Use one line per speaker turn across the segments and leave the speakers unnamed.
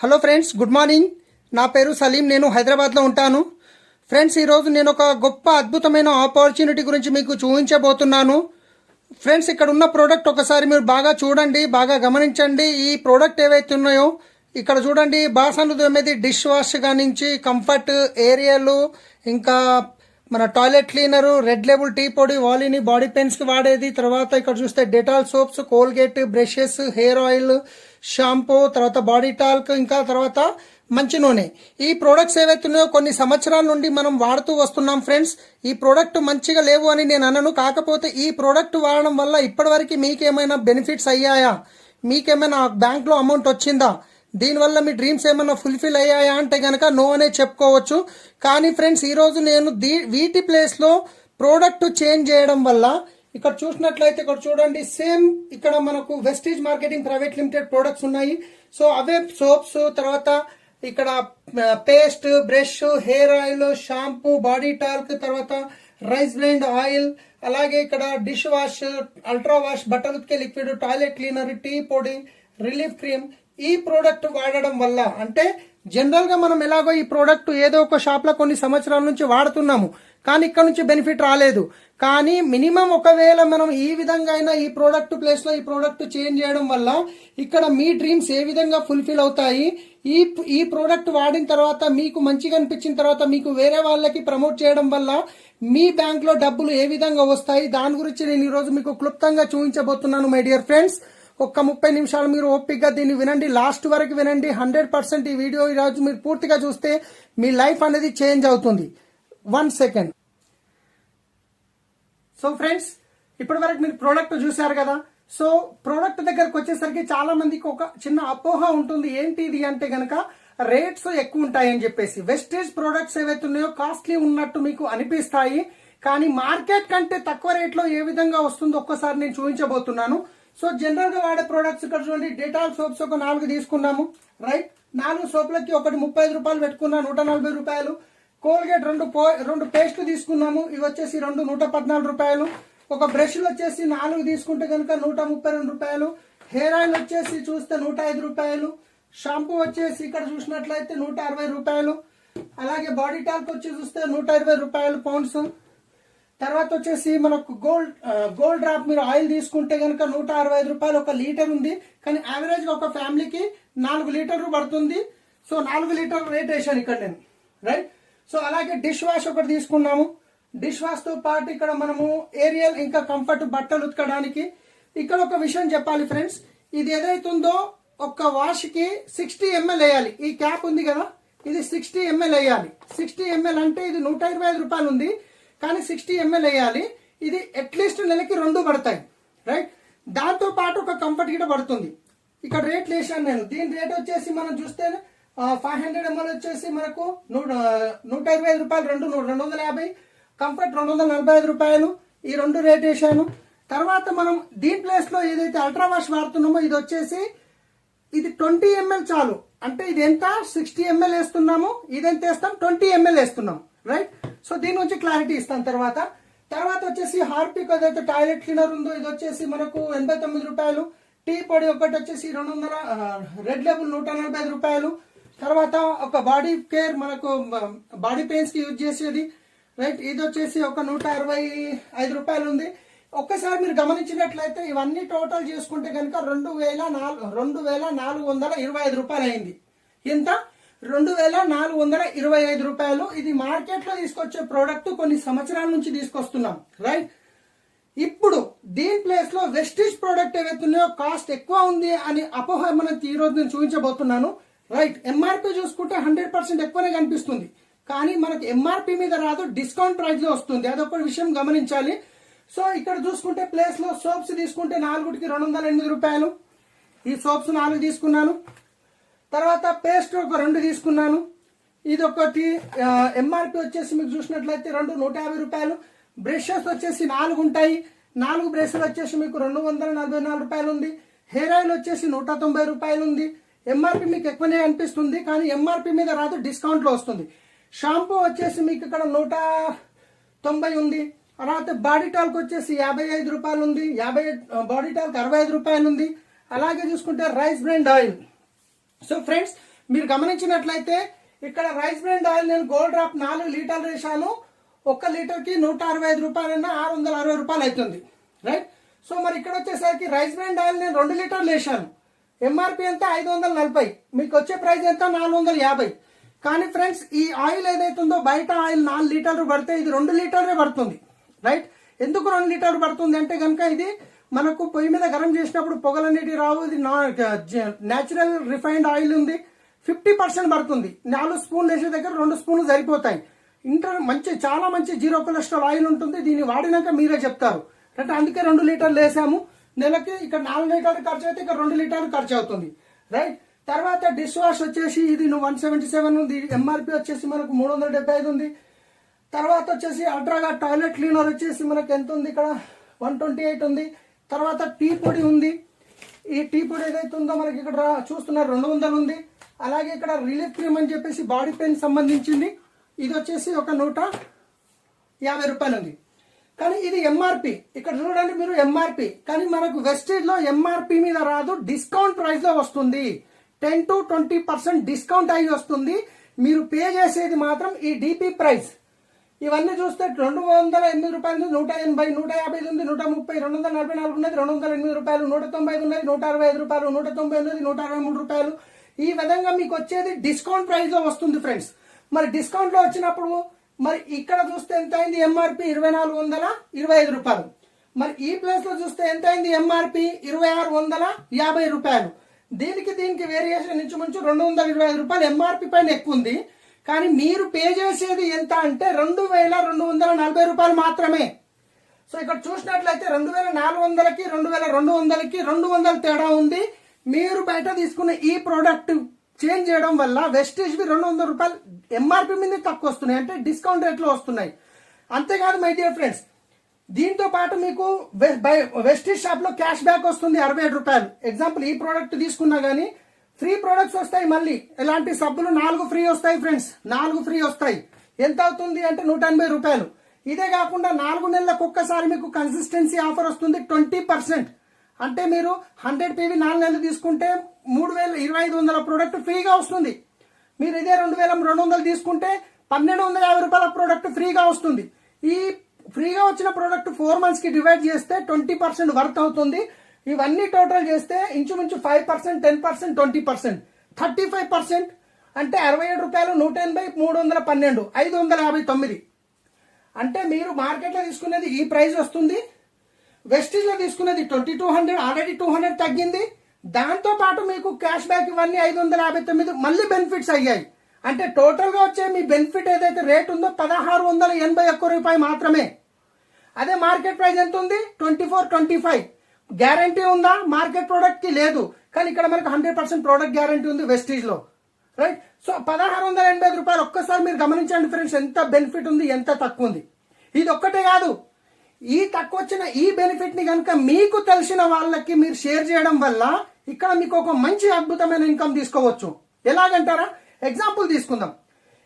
Hello friends good morning. నా పేరు సలీం నేను హైదరాబాద్లో ఉంటాను. ఫ్రెండ్స్ ఈరోజు నేను ఒక గొప్ప అద్భుతమైన ఆపర్చునిటీ గురించి మీకు చూపించబోతున్నాను. ఫ్రెండ్స్ ఇక్కడ ఉన్న ప్రోడక్ట్ ఒకసారి మీరు బాగా చూడండి బాగా గమనించండి. ఈ ప్రోడక్ట్ ఏవైతే ఉన్నాయో ఇక్కడ చూడండి బాసన్లు తోమేది డిష్ వాష్ కానించి కంఫర్ట్ ఏరియలు ఇంకా మన toilet cleaner red label tea పొడి వాలిని బాడీ పెయిన్స్కి వాడేది. తర్వాత ఇక్కడ చూస్తే Dettol soaps Colgate brushes hair oil shampoo తర్వాత బాడీ టాల్క్ ఇంకా తర్వాత మంచి నూనె. ఈ ప్రోడక్ట్స్ ఏవైతే కొన్ని సంవత్సరాల నుండి మనం వాడుతూ వస్తున్నాం ఫ్రెండ్స్. ఈ ప్రోడక్ట్ మంచిగా లేవు అని నేను అనను. కాకపోతే ఈ ప్రోడక్ట్ వాడడం వల్ల ఇప్పటివరకు మీకేమైనా బెనిఫిట్స్ అయ్యాయా? మీకేమైనా బ్యాంక్లో అమౌంట్ వచ్చిందా? దీనివల్ల మీ డ్రీమ్స్ ఏమైనా ఫుల్ఫిల్ అయ్యాయా అంటే కనుక నో అనే చెప్పుకోవచ్చు. కానీ ఫ్రెండ్స్ ఈరోజు నేను దీ వీటి ప్లేస్లో ప్రోడక్ట్ చేంజ్ చేయడం వల్ల ఇక్కడ చూసినట్లయితే ఇక్కడ చూడండి సేమ్ ఇక్కడ మనకు Vestige marketing private limited products ఉన్నాయి. సో అవే సోప్స్ తర్వాత ఇక్కడ paste brush hair oil shampoo body talc తర్వాత రైస్ బ్లెండ్ ఆయిల్ అలాగే ఇక్కడ డిష్ వాష్ అల్ట్రా వాష్ బట్టలు ఉతికే లిక్విడ్ టాయిలెట్ క్లీనర్ టీ పొడి రిలీఫ్ క్రీమ్ ఈ ప్రోడక్ట్ వాడడం వల్ల అంటే జనరల్గా మనం ఎలాగో ఈ ప్రోడక్ట్ ఏదో ఒక షాప్లో కొన్ని సంవత్సరాల నుంచి వాడుతున్నాము. కానీ ఇక్కడ నుంచి బెనిఫిట్ రాలేదు. కానీ మినిమం ఒకవేళ మనం ఈ విధంగా అయినా ఈ ప్రోడక్ట్ ప్లేస్లో ఈ ప్రోడక్ట్ చేంజ్ చేయడం వల్ల ఇక్కడ మీ డ్రీమ్స్ ఏ విధంగా ఫుల్ఫిల్ అవుతాయి? ఈ ఈ ప్రోడక్ట్ వాడిన తర్వాత మీకు మంచిగా అనిపించిన తర్వాత మీకు వేరే వాళ్ళకి ప్రమోట్ చేయడం వల్ల మీ బ్యాంక్లో డబ్బులు ఏ విధంగా వస్తాయి? దాని గురించి నేను ఈరోజు మీకు క్లుప్తంగా చూపించబోతున్నాను మై డియర్ ఫ్రెండ్స్ ఒక్క ముప్పై నిమిషాలు మీరు ఓపిక్గా దీన్ని వినండి. లాస్ట్ వరకు వినండి. హండ్రెడ్ పర్సెంట్ ఈ వీడియో ఈరోజు మీరు పూర్తిగా చూస్తే మీ లైఫ్ అనేది చేంజ్ అవుతుంది. వన్ సెకండ్ సో ఫ్రెండ్స్ ఇప్పటి వరకు మీరు ప్రోడక్ట్ చూశారు కదా? సో ప్రోడక్ట్ దగ్గరకు వచ్చేసరికి చాలా మందికి ఒక చిన్న అపోహ ఉంటుంది. ఏంటి ఇది అంటే గనక రేట్స్ ఎక్కువ ఉంటాయని చెప్పేసి. వెస్టేజ్ ప్రోడక్ట్స్ ఏవైతే ఉన్నాయో కాస్ట్లీ ఉన్నట్టు మీకు అనిపిస్తాయి. కానీ మార్కెట్ కంటే తక్కువ రేట్లో ఏ విధంగా వస్తుందో ఒక్కసారి నేను చూపించబోతున్నాను. సో జనరల్గా వాడే ప్రోడక్ట్స్ ఇక్కడ చూడండి. డెటాల్ సోప్స్ ఒక నాలుగు తీసుకున్నాము. రైట్ నాలుగు సోప్లకి ఒకటి ముప్పై ఐదు రూపాయలు పెట్టుకున్నా నూట నలభై రూపాయలు. కోల్గేట్ రెండు పో రెండు పేస్ట్లు తీసుకున్నాము. ఇవి వచ్చేసి రెండు నూట పద్నాలుగు రూపాయలు. ఒక బ్రష్లు వచ్చేసి నాలుగు తీసుకుంటే కనుక నూట ముప్పై రెండు రూపాయలు. హెయిర్ ఆయిల్ వచ్చేసి చూస్తే నూట ఐదు రూపాయలు. షాంపూ వచ్చేసి ఇక్కడ చూసినట్లయితే నూట అరవై రూపాయలు. అలాగే బాడీ టాల్క్ వచ్చి చూస్తే నూట ఇరవై రూపాయలు పౌండ్స్. తర్వాత వచ్చేసి మనకు గోల్డ్ గోల్డ్ డ్రాప్ మీరు ఆయిల్ తీసుకుంటే కనుక నూట అరవై ఐదు రూపాయలు ఒక లీటర్ ఉంది. కానీ యావరేజ్గా ఒక ఫ్యామిలీకి నాలుగు లీటర్లు పడుతుంది. సో నాలుగు లీటర్ రేట్ వేసాను ఇక్కడ నేను. రైట్? సో అలాగే డిష్ వాష్ ఒకటి తీసుకున్నాము. డిష్ వాష్తో పాటు ఇక్కడ మనము ఏరియల్ ఇంకా కంఫర్ట్ బట్టలు ఉతకడానికి ఇక్కడ ఒక విషయం చెప్పాలి ఫ్రెండ్స్. ఇది ఏదైతుందో ఒక వాష్కి సిక్స్టీ ఎంఎల్ వేయాలి. ఈ క్యాప్ ఉంది కదా ఇది సిక్స్టీ ఎంఎల్ వేయాలి. సిక్స్టీ ఎంఎల్ అంటే ఇది నూట ఇరవై ఐదు రూపాయలు ఉంది కానీ సిక్స్టీ ఎంఎల్ వేయాలి. ఇది అట్లీస్ట్ నెలకి రెండు పడతాయి రైట్ దాంతో పాటు ఒక కంఫర్ట్ కూడా పడుతుంది. ఇక్కడ రేట్లు వేసాను నేను. దీని రేట్ వచ్చేసి మనం చూస్తే ఫైవ్ హండ్రెడ్ ఎంఎల్ వచ్చేసి మనకు నూట నూట ఇరవై ఐదు రూపాయలు రెండు రెండు వందల యాభై. కంఫర్ట్ రెండు వందల నలభై ఐదు రూపాయలు. ఈ రెండు రేట్ వేసాను తర్వాత మనం దీని ప్లేస్లో ఏదైతే అల్ట్రా వాష్ వాడుతున్నామో ఇది వచ్చేసి ఇది ట్వంటీ ఎంఎల్ చాలు. అంటే ఇది ఎంత? సిక్స్టీ ఎంఎల్ వేస్తున్నాము. ఇదెంత వేస్తాం? ట్వంటీ ఎంఎల్ వేస్తున్నాం. రైట్ సో దీని నుంచి క్లారిటీ ఇస్తాం తర్వాత. తర్వాత వచ్చేసి హార్పిక్ ఏదైతే టాయిలెట్ క్లీనర్ ఉందో ఇది వచ్చేసి మనకు ఎనభై తొమ్మిది రూపాయలు. టీ పొడి ఒకటి వచ్చేసి రెండు వందల రెడ్ లేబుల్ నూట నలభై ఐదు రూపాయలు. తర్వాత ఒక బాడీ కేర్ మనకు బాడీ పెయిన్స్కి యూజ్ చేసేది. రైట్ ఇది వచ్చేసి ఒక నూట అరవై ఐదు రూపాయలు ఉంది ఒక్కసారి మీరు గమనించినట్లయితే ఇవన్నీ టోటల్ చేసుకుంటే కనుక రెండు వేల నాలుగు రెండు వేల నాలుగు వందల ఇరవై ఐదు రూపాయలు అయింది ఎంత రెండు వేల నాలుగు వందల ఇరవై ఐదు రూపాయలు ఇది మార్కెట్లో తీసుకొచ్చే ప్రోడక్ట్ కొన్ని సంవత్సరాల నుంచి తీసుకొస్తున్నాం. రైట్ ఇప్పుడు దీని ప్లేస్లో వెస్టిజ్ ప్రోడక్ట్ ఏవైతే ఉన్నాయో కాస్ట్ ఎక్కువ ఉంది అని అపోహ మనం ఈ రోజు నేను చూపించబోతున్నాను. రైట్ ఎంఆర్పి చూసుకుంటే హండ్రెడ్ పర్సెంట్ ఎక్కువనే కనిపిస్తుంది. కానీ మనకి ఎంఆర్పి మీద రాదు డిస్కౌంట్ ప్రైస్లో వస్తుంది. అదొక విషయం గమనించాలి. సో ఇక్కడ చూసుకుంటే ప్లేస్లో సోప్స్ తీసుకుంటే నాలుగుటికి రెండు వందల ఎనిమిది రూపాయలు. ఈ సోప్స్ నాలుగు తీసుకున్నాను. తర్వాత పేస్ట్ ఒక రెండు తీసుకున్నాను. ఇది ఒకటి ఎంఆర్పి వచ్చేసి మీకు చూసినట్లయితే రెండు నూట యాభై రూపాయలు. బ్రషెస్ వచ్చేసి నాలుగు ఉంటాయి. నాలుగు బ్రష్లు వచ్చేసి మీకు రెండు వందల నలభై నాలుగు రూపాయలు ఉంది. హెయిర్ ఆయిల్ వచ్చేసి నూట తొంభై రూపాయలు ఉంది. ఎంఆర్పి మీకు ఎక్కువనే అనిపిస్తుంది కానీ ఎంఆర్పి మీద రాదు డిస్కౌంట్లో వస్తుంది. షాంపూ వచ్చేసి మీకు ఇక్కడ నూట తొంభై ఉంది. తర్వాత బాడీ టాల్క్ వచ్చేసి యాభై ఐదు రూపాయలు ఉంది. యాభై బాడీ టాల్క్ అరవై ఐదు రూపాయలు ఉంది. అలాగే చూసుకుంటే rice bran oil. So friends మీరు గమనించినట్లయితే ఇక్కడ రైస్ బ్రాండ్ ఆయిల్ నేను గోల్డ్ డ్రాప్ నాలుగు లీటర్లు వేసాను ఒక్క లీటర్కి నూట అరవై ఐదు రూపాయలన్నా ఆరు వందల అరవై రూపాయలు అవుతుంది. రైట్? సో మరి ఇక్కడ వచ్చేసరికి రైస్ బ్రాండ్ ఆయిల్ నేను రెండు లీటర్లు వేసాను ఎంఆర్పి ఎంత ఐదు వందల నలభై. మీకు వచ్చే ప్రైస్ ఎంత? నాలుగు వందల యాభై. కానీ ఫ్రెండ్స్ ఈ ఆయిల్ ఏదైతుందో బయట ఆయిల్ నాలుగు లీటర్లు పడితే ఇది రెండు లీటర్లే పడుతుంది. రైట్? ఎందుకు రెండు లీటర్లు పడుతుంది అంటే కనుక ఇది మనకు పొయ్యి మీద గరం చేసినప్పుడు పొగలన్నిటి రావు. ఇది న్యాచురల్ రిఫైన్డ్ ఆయిల్ ఉంది. ఫిఫ్టీ పర్సెంట్ పడుతుంది. నాలుగు స్పూన్లు వేసే దగ్గర రెండు స్పూన్లు సరిపోతాయి. ఇంటర్ మంచి చాలా మంచి జీరో కొలెస్ట్రాల్ ఆయిల్ ఉంటుంది. దీన్ని వాడినాక మీరే చెప్తారు. అంటే అందుకే రెండు లీటర్లు వేసాము. నెలకి ఇక్కడ నాలుగు లీటర్లు ఖర్చు అయితే ఇక్కడ రెండు లీటర్లు ఖర్చు అవుతుంది. రైట్ తర్వాత డిష్ వాష్ వచ్చేసి ఇది నువ్వు వన్ సెవెంటీ సెవెన్ ఉంది ఎంఆర్పి వచ్చేసి మనకు మూడు వందల డెబ్బై ఐదు ఉంది. తర్వాత వచ్చేసి అల్ట్రాగా టాయిలెట్ క్లీనర్ వచ్చేసి మనకు ఎంత ఉంది ఇక్కడ? వన్ ట్వంటీ ఎయిట్ ఉంది. తర్వాత టీ పొడి ఉంది. ఈ టీ పొడి ఏదైతే ఉందో మనకి ఇక్కడ చూస్తున్నారు రెండు వందలు ఉంది. అలాగే ఇక్కడ రిలీఫ్ క్రీమ్ అని చెప్పేసి బాడీ పెయిన్ సంబంధించింది. ఇది వచ్చేసి ఒక నూట యాభై రూపాయలు ఉంది. కానీ ఇది ఎంఆర్పి ఇక్కడ చూడండి మీరు ఎంఆర్పి కానీ మనకు వెస్టేజ్లో ఎంఆర్పి మీద రాదు డిస్కౌంట్ ప్రైస్లో వస్తుంది. Ten to twenty percent discount అయి వస్తుంది. మీరు పే చేసేది మాత్రం ఈ డిపి ప్రైస్ ఇవన్నీ చూస్తే రెండు వందల ఎనిమిది రూపాయలు నూట ఎనభై నూట యాభై ఉంది నూట ముప్పై రెండు వందల నలభై నాలుగు ఉన్నది రెండు వందల ఎనిమిది రూపాయలు నూట తొంభై ఐదు ఉన్నది నూట అరవై ఐదు రూపాయలు నూట తొంభై ఉన్నది నూట అరవై మూడు రూపాయలు. ఈ విధంగా మీకు వచ్చేది డిస్కౌంట్ ప్రైస్లో వస్తుంది ఫ్రెండ్స్ మరి డిస్కౌంట్లో వచ్చినప్పుడు మరి ఇక్కడ చూస్తే ఎంత అయింది ఎంఆర్పి ఇరవై నాలుగు వందల ఇరవై ఐదు రూపాయలు. మరి ఈ ప్లేస్లో చూస్తే ఎంత అయింది ఎంఆర్పి ఇరవై ఆరు వందల యాభై రూపాయలు. దీనికి దీనికి వేరియేషన్ ఇంచుమించు రెండు వందల ఇరవై ఐదు రూపాయలు ఎంఆర్పి పైన ఎక్కువ ఉంది. కానీ మీరు పే చేసేది ఎంత అంటే రెండు వేల రెండు వందల నలభై రూపాయలు మాత్రమే. సో ఇక్కడ చూసినట్లయితే రెండు వేల నాలుగు వందలకి రెండు వేల రెండు వందలకి రెండు వందల తేడా ఉంది. మీరు బయట తీసుకున్న ఈ ప్రోడక్ట్ చేంజ్ చేయడం వల్ల వెస్టేజ్వి రెండు వందల రూపాయలు ఎంఆర్పి మీద తక్కువ వస్తున్నాయి అంటే డిస్కౌంట్ రేట్లో వస్తున్నాయి. అంతేకాదు మై డియర్ ఫ్రెండ్స్ దీంతో పాటు మీకు వెస్టేజ్ బై- క్యాష్ బ్యాక్ వస్తుంది అరవై ఏడు రూపాయలు. ఎగ్జాంపుల్ ఈ ప్రోడక్ట్ తీసుకున్నా కానీ ఫ్రీ ప్రోడక్ట్స్ వస్తాయి మళ్ళీ. ఎలాంటి సబ్బులు? నాలుగు ఫ్రీ వస్తాయి ఫ్రెండ్స్ నాలుగు ఫ్రీ వస్తాయి. ఎంత అవుతుంది అంటే నూట ఎనభై రూపాయలు. ఇదే కాకుండా నాలుగు నెలలకు ఒక్కసారి మీకు కన్సిస్టెన్సీ ఆఫర్ వస్తుంది ట్వంటీ పర్సెంట్. అంటే మీరు హండ్రెడ్ పీవీ నాలుగు నెలలు తీసుకుంటే మూడు వేల ఇరవై ఐదు వందల ప్రోడక్ట్ ఫ్రీగా వస్తుంది. మీరు ఇదే రెండు వేల రెండు వందలు తీసుకుంటే పన్నెండు వందల యాభై రూపాయల ప్రోడక్ట్ ఫ్రీగా వస్తుంది. ఈ ఫ్రీగా వచ్చిన ప్రోడక్ట్ ఫోర్ మంత్స్కి డివైడ్ చేస్తే ట్వంటీ పర్సెంట్ వర్క్ అవుతుంది. ఇవన్నీ టోటల్ చేస్తే ఇంచుమించు five percent ten percent twenty percent thirty five percent అంటే అరవై ఏడు రూపాయలు నూట ఎనభై మూడు వందల పన్నెండు ఐదు వందల యాభై తొమ్మిది. అంటే మీరు మార్కెట్లో తీసుకునేది ఈ ప్రైస్ వస్తుంది. వెస్టీజ్లో తీసుకునేది twenty two hundred already two hundred తగ్గింది. దాంతో పాటు మీకు క్యాష్ బ్యాక్ ఇవన్నీ ఐదు వందల యాభై తొమ్మిది మళ్ళీ బెనిఫిట్స్ అయ్యాయి. అంటే టోటల్గా వచ్చే మీ బెనిఫిట్ ఏదైతే రేట్ ఉందో పదహారు వందల ఎనభై ఒక్క రూపాయి మాత్రమే. అదే మార్కెట్ ప్రైస్ ఎంత ఉంది twenty four twenty five. Guarantee ఉందా? మార్కెట్ ప్రోడక్ట్కి లేదు. కానీ ఇక్కడ మనకు హండ్రెడ్ పర్సెంట్ ప్రోడక్ట్ గ్యారంటీ ఉంది వెస్టీజ్లో రైట్? సో పదహారు వందల ఎనభై ఐదు రూపాయలు ఒక్కసారి మీరు గమనించండి ఫ్రెండ్స్ ఎంత బెనిఫిట్ ఉంది ఎంత తక్కువ ఉంది. ఇది ఒక్కటే కాదు ఈ తక్కువ వచ్చిన ఈ బెనిఫిట్ని కనుక మీకు తెలిసిన వాళ్ళకి మీరు షేర్ చేయడం వల్ల ఇక్కడ మీకు ఒక మంచి అద్భుతమైన ఇన్కమ్ తీసుకోవచ్చు. ఎలాగంటారా? ఎగ్జాంపుల్ తీసుకుందాం.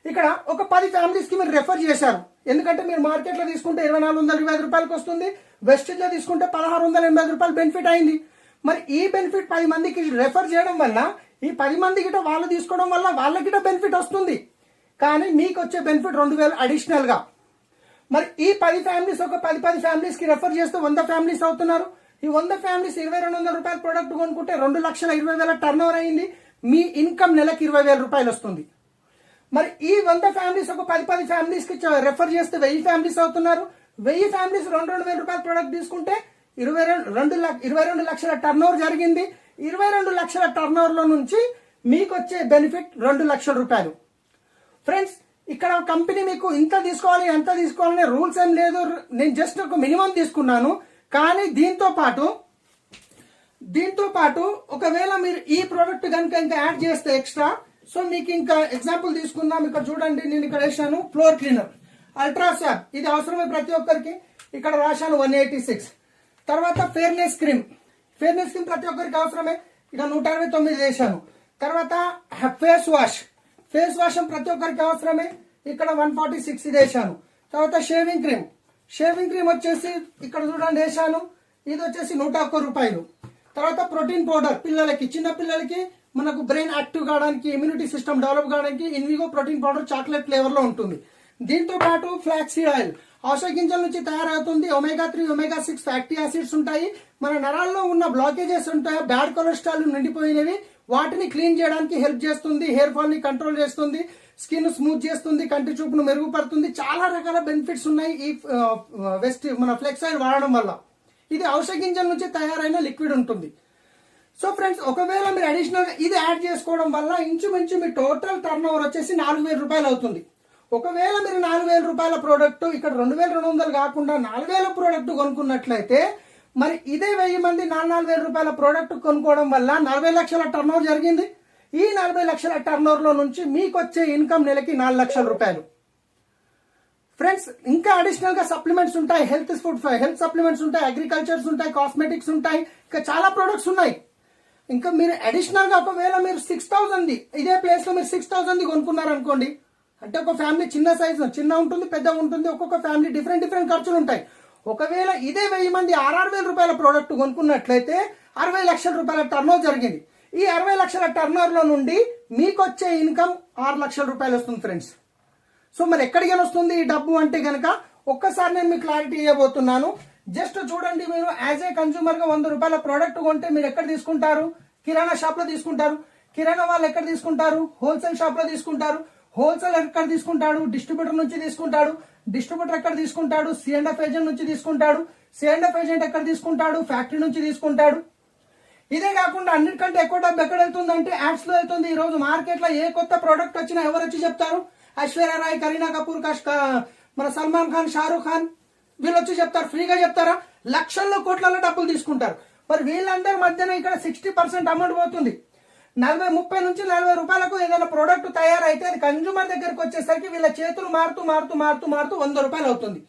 ఇక్కడ ఒక పది ఫ్యామిలీస్కి మీరు రెఫర్ చేశారు. ఎందుకంటే మీరు మార్కెట్లో తీసుకుంటే ఇరవై నాలుగు వందల ఇరవై ఐదు రూపాయలకి వస్తుంది. వెస్ట్లో తీసుకుంటే పదహారు వందల ఎనభై ఐదు రూపాయలు బెనిఫిట్ అయింది. మరి ఈ బెనిఫిట్ పది మందికి రెఫర్ చేయడం వల్ల ఈ పది మంది గిట వాళ్ళు తీసుకోవడం వల్ల వాళ్ళకి గిట బెనిఫిట్ వస్తుంది. కానీ మీకు వచ్చే బెనిఫిట్ రెండు వేలు అడిషనల్గా మరి ఈ పది ఫ్యామిలీస్ ఒక పది పది ఫ్యామిలీస్కి రెఫర్ చేస్తే వంద ఫ్యామిలీస్ అవుతున్నారు. ఈ వంద ఫ్యామిలీస్ ఇరవై రెండు వందల రూపాయల ప్రోడక్ట్ కొనుక్కుంటే రెండు లక్షల ఇరవై వేల టర్న్ ఓవర్ అయింది. మీ ఇన్కమ్ నెలకి ఇరవై వేల రూపాయలు వస్తుంది. మరి ఈ వంద ఫ్యామిలీస్ ఒక పది పది ఫ్యామిలీస్కి రెఫర్ చేస్తే వెయ్యి ఫ్యామిలీస్ అవుతున్నారు. వెయ్యి ఫ్యామిలీస్ రెండు రెండు వేల రూపాయల ప్రోడక్ట్ తీసుకుంటే ఇరవై రెండు రెండు లక్ష ఇరవై రెండు లక్షల టర్న్ ఓవర్ జరిగింది. ఇరవై రెండు లక్షల టర్న్ ఓవర్లో నుంచి మీకు వచ్చే బెనిఫిట్ రెండు లక్షల రూపాయలు. ఫ్రెండ్స్ ఇక్కడ కంపెనీ మీకు ఇంత తీసుకోవాలి ఎంత తీసుకోవాలనే రూల్స్ ఏం లేదు. నేను జస్ట్ ఒక మినిమం తీసుకున్నాను. కానీ దీంతో పాటు దీంతో పాటు ఒకవేళ మీరు ఈ ప్రోడక్ట్ కనుక ఇంకా యాడ్ చేస్తే ఎక్స్ట్రా సో మీకు ఇంకా ఎగ్జాంపుల్ తీసుకుందాం. ఇక్కడ చూడండి నేను ఇక్కడ వేసాను ఫ్లోర్ క్లీనర్ అల్ట్రాసాప్ ఇది అవసరమే ప్రతి ఒక్కరికి. ఇక్కడ రాశాను వన్ ఎయిటీ సిక్స్ తర్వాత ఫేర్నెస్ క్రీమ్ ఫేర్నెస్ క్రీమ్ ప్రతి ఒక్కరికి అవసరమే. ఇక్కడ నూట అరవై తొమ్మిది వేసాను. తర్వాత ఫేస్ వాష్ ఫేస్ వాష్ ప్రతి ఒక్కరికి అవసరమే. ఇక్కడ వన్ ఫార్టీ సిక్స్ ఇది వేసాను తర్వాత షేవింగ్ క్రీమ్ షేవింగ్ క్రీమ్ వచ్చేసి ఇక్కడ చూడండి వేసాను ఇది వచ్చేసి నూట ఒక్క రూపాయలు. తర్వాత ప్రోటీన్ పౌడర్ పిల్లలకి చిన్న పిల్లలకి మనకు బ్రెయిన్ యాక్టివ్ కావడానికి ఇమ్యూనిటీ సిస్టమ్ డెవలప్ కావడానికి ఇన్విగో ప్రోటీన్ పౌడర్ చాక్లెట్ ఫ్లేవర్లో ఉంటుంది. దీంతో పాటు ఫ్లాక్సీడ్ ఆయిల్ ఔషధ గింజల నుంచి తయారవుతుంది omega three omega six fatty acids ఉంటాయి. మన నరాల్లో ఉన్న బ్లాకేజెస్ ఉంటాయి. బ్యాడ్ కొలెస్ట్రాల్ నిండిపోయినవి. వాటిని క్లీన్ చేయడానికి హెల్ప్ చేస్తుంది హెయిర్ ఫాల్ని కంట్రోల్ చేస్తుంది స్కిన్ స్మూత్ చేస్తుంది కంటి చూపును మెరుగుపడుతుంది చాలా రకాల బెనిఫిట్స్ ఉన్నాయి ఈ వెస్ట్ మన ఫ్లెక్స్ ఆయిల్ వాడడం వల్ల. ఇది ఔషధ గింజల నుంచి తయారైన లిక్విడ్ ఉంటుంది. సో ఫ్రెండ్స్ ఒకవేళ మీరు అడిషనల్ ఇది యాడ్ చేసుకోవడం వల్ల ఇంచుమించు మీ టోటల్ టర్న్ ఓవర్ వచ్చేసి నాలుగు వేల రూపాయలు అవుతుంది. ఒకవేళ మీరు నాలుగు వేల రూపాయల ప్రోడక్ట్ ఇక్కడ రెండు వేల రెండు వందలు కాకుండా నాలుగు వేల ప్రోడక్ట్ కొనుక్కున్నట్లయితే మరి ఇదే వెయ్యి మంది నాలుగు వేల రూపాయల ప్రోడక్ట్ కొనుక్కోవడం వల్ల నలభై లక్షల టర్న్ ఓవర్ జరిగింది. ఈ నలభై లక్షల టర్న్ ఓవర్లో నుంచి మీకు వచ్చే ఇన్కమ్ నెలకి నాలుగు లక్షల రూపాయలు. ఫ్రెండ్స్ ఇంకా అడిషనల్గా సప్లిమెంట్స్ ఉంటాయి. హెల్త్ ఫుడ్ హెల్త్ సప్లిమెంట్స్ ఉంటాయి అగ్రికల్చర్స్ ఉంటాయి కాస్మెటిక్స్ ఉంటాయి. ఇంకా చాలా ప్రొడక్ట్స్ ఉన్నాయి. ఇంకా మీరు అడిషనల్గా ఒకవేళ మీరు సిక్స్ థౌసండ్ ఇదే ప్లేస్లో మీరు సిక్స్ థౌసండ్ కొనుక్కున్నారనుకోండి అంటే ఒక ఫ్యామిలీ చిన్న సైజు చిన్న ఉంటుంది పెద్ద ఉంటుంది ఒక్కొక్క ఫ్యామిలీ డిఫరెంట్ డిఫరెంట్ ఖర్చులు ఉంటాయి. ఒకవేళ ఇదే వెయ్యి మంది ఆరు వేల రూపాయల ప్రోడక్ట్ కొనుక్కున్నట్లయితే అరవై లక్షల రూపాయల టర్న్ జరిగింది. ఈ అరవై లక్షల టర్న్ నుండి మీకు వచ్చే ఇన్కమ్ ఆరు లక్షల రూపాయలు వస్తుంది ఫ్రెండ్స్ సో మరి ఎక్కడికి వస్తుంది ఈ డబ్బు అంటే కనుక ఒక్కసారి నేను మీకు క్లారిటీ ఇవ్వబోతున్నాను. జస్ట్ చూడండి మీరు యాజ్ ఏ కన్జూమర్గా వంద రూపాయల ప్రోడక్ట్ కొంటే మీరు ఎక్కడ తీసుకుంటారు? కిరాణా షాప్లో తీసుకుంటారు. కిరాణా వాళ్ళు ఎక్కడ తీసుకుంటారు? హోల్సేల్ షాప్లో తీసుకుంటారు. హోల్సేల్ ఎక్కడ తీసుకుంటాడు డిస్ట్రిబ్యూటర్ నుంచి తీసుకుంటాడు డిస్ట్రిబ్యూటర్ ఎక్కడ తీసుకుంటాడు సిఎండ్ఎఫ్ ఏజెంట్ నుంచి తీసుకుంటాడు సిఎండ్ఎఫ్ ఏజెంట్ ఎక్కడ తీసుకుంటాడు ఫ్యాక్టరీ నుంచి తీసుకుంటాడు. ఇదే కాకుండా అన్నిటికంటే ఎక్కువ డబ్బు ఎక్కడ వెళ్తుందంటే యాడ్స్లో వెళ్తుంది. ఈ రోజు మార్కెట్లో ఏ కొత్త ప్రోడక్ట్ వచ్చినా ఎవరు వచ్చి చెప్తారు? ఐశ్వర్య రాయ్ కరీనా కపూర్ మన సల్మాన్ ఖాన్ షారూఖ్ ఖాన్ వీళ్ళు వచ్చి చెప్తారు. ఫ్రీగా చెప్తారా? లక్షల్లో కోట్లలో డబ్బులు తీసుకుంటారు. మరి వీళ్ళందరి మధ్యన ఇక్కడ సిక్స్టీ పర్సెంట్ అమౌంట్ పోతుంది. నలభై ముప్పై నుంచి నలభై రూపాయలకు ఏదైనా ప్రోడక్ట్ తయారైతే అది కన్జ్యూమర్ దగ్గరకు వచ్చేసరికి వీళ్ళ చేతులు మారుతూ మారుతూ మారుతూ మారుతూ వంద రూపాయలు అవుతుంది.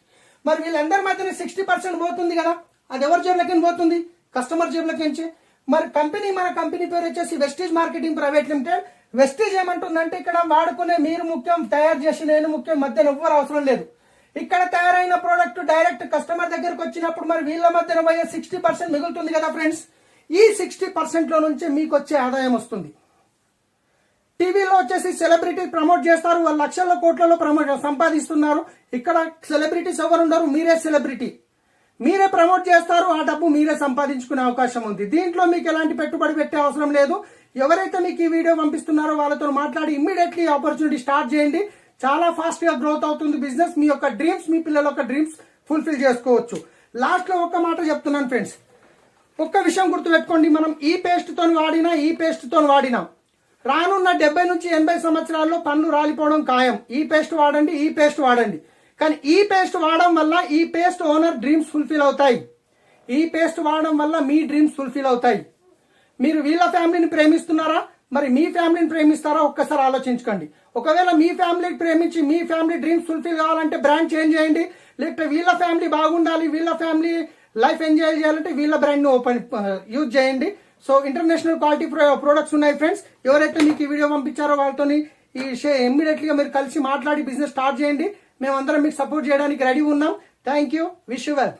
మరి వీళ్ళందరి మధ్యన సిక్స్టీ పర్సెంట్ పోతుంది కదా. అది ఎవరి జేబులకి పోతుంది? కస్టమర్ జేబులకించి మరి కంపెనీ మన కంపెనీ పేరు వచ్చేసి Vestige marketing private limited Vestige ఏమంటుందంటే ఇక్కడ వాడుకునే మీరు ముఖ్యం తయారు చేసి నేను ముఖ్యం మధ్యన ఎవ్వరు అవసరం లేదు. ఇక్కడ తయారైన ప్రోడక్ట్ డైరెక్ట్ కస్టమర్ దగ్గరకు వచ్చినప్పుడు మరి వీళ్ళ మధ్యన పోయే సిక్స్టీ పర్సెంట్ మిగులుతుంది కదా ఫ్రెండ్స్ ఈ సిక్స్టీ పర్సెంట్లో నుంచే మీకు వచ్చే ఆదాయం వస్తుంది. టీవీలో వచ్చేసి సెలబ్రిటీ ప్రమోట్ చేస్తారు వాళ్ళు లక్షల కోట్లలో ప్రమోట్ సంపాదిస్తున్నారు. ఇక్కడ సెలబ్రిటీస్ ఎవరు ఉండరు? మీరే సెలబ్రిటీ. మీరే ప్రమోట్ చేస్తారు ఆ డబ్బు మీరే సంపాదించుకునే అవకాశం ఉంది. దీంట్లో మీకు ఎలాంటి పెట్టుబడి పెట్టే అవసరం లేదు. ఎవరైతే మీకు ఈ వీడియో పంపిస్తున్నారో వాళ్ళతో మాట్లాడి ఇమ్మీడియట్లీ ఆపర్చునిటీ స్టార్ట్ చేయండి. చాలా ఫాస్ట్గా గ్రోత్ అవుతుంది బిజినెస్ మీ యొక్క డ్రీమ్స్ మీ పిల్లల యొక్క డ్రీమ్స్ ఫుల్ఫిల్ చేసుకోవచ్చు. లాస్ట్లో ఒక్క మాట చెప్తున్నాను ఫ్రెండ్స్ ఒక్క విషయం గుర్తుపెట్టుకోండి మనం ఈ పేస్ట్తో వాడినా ఈ పేస్ట్తో వాడినా. రానున్న డెబ్బై నుంచి ఎనభై సంవత్సరాల్లో పన్ను రాలిపోవడం ఖాయం. ఈ పేస్ట్ వాడండి ఈ పేస్ట్ వాడండి. కానీ ఈ పేస్ట్ వాడడం వల్ల ఈ పేస్ట్ ఓనర్ డ్రీమ్స్ ఫుల్ఫిల్ అవుతాయి. ఈ పేస్ట్ వాడడం వల్ల మీ డ్రీమ్స్ ఫుల్ఫిల్ అవుతాయి. మీరు వీళ్ళ ఫ్యామిలీని ప్రేమిస్తున్నారా? మరి మీ ఫ్యామిలీని ప్రేమిస్తారా? ఒక్కసారి ఆలోచించుకోండి. ఒకవేళ మీ ఫ్యామిలీకి ప్రేమించి మీ ఫ్యామిలీ డ్రీమ్స్ ఫుల్ఫిల్ కావాలంటే బ్రాండ్ చేంజ్ చేయండి. లేకపోతే వీళ్ళ ఫ్యామిలీ బాగుండాలి వీళ్ళ ఫ్యామిలీ లైఫ్ ఎంజాయ్ చేయాలంటే వీళ్ళ బ్రాండ్ను ఓపెన్ యూజ్ చేయండి. సో ఇంటర్నేషనల్ క్వాలిటీ ప్రొడక్ట్స్ ఉన్నాయి ఫ్రెండ్స్ ఎవరైతే మీకు ఈ వీడియో పంపించారో వాళ్ళతో ఈ షే ఇమ్మీడియట్లీగా మీరు కలిసి మాట్లాడి బిజినెస్ స్టార్ట్ చేయండి. మేమందరం మీకు సపోర్ట్ చేయడానికి రెడీ ఉన్నాం. Thank you wish you well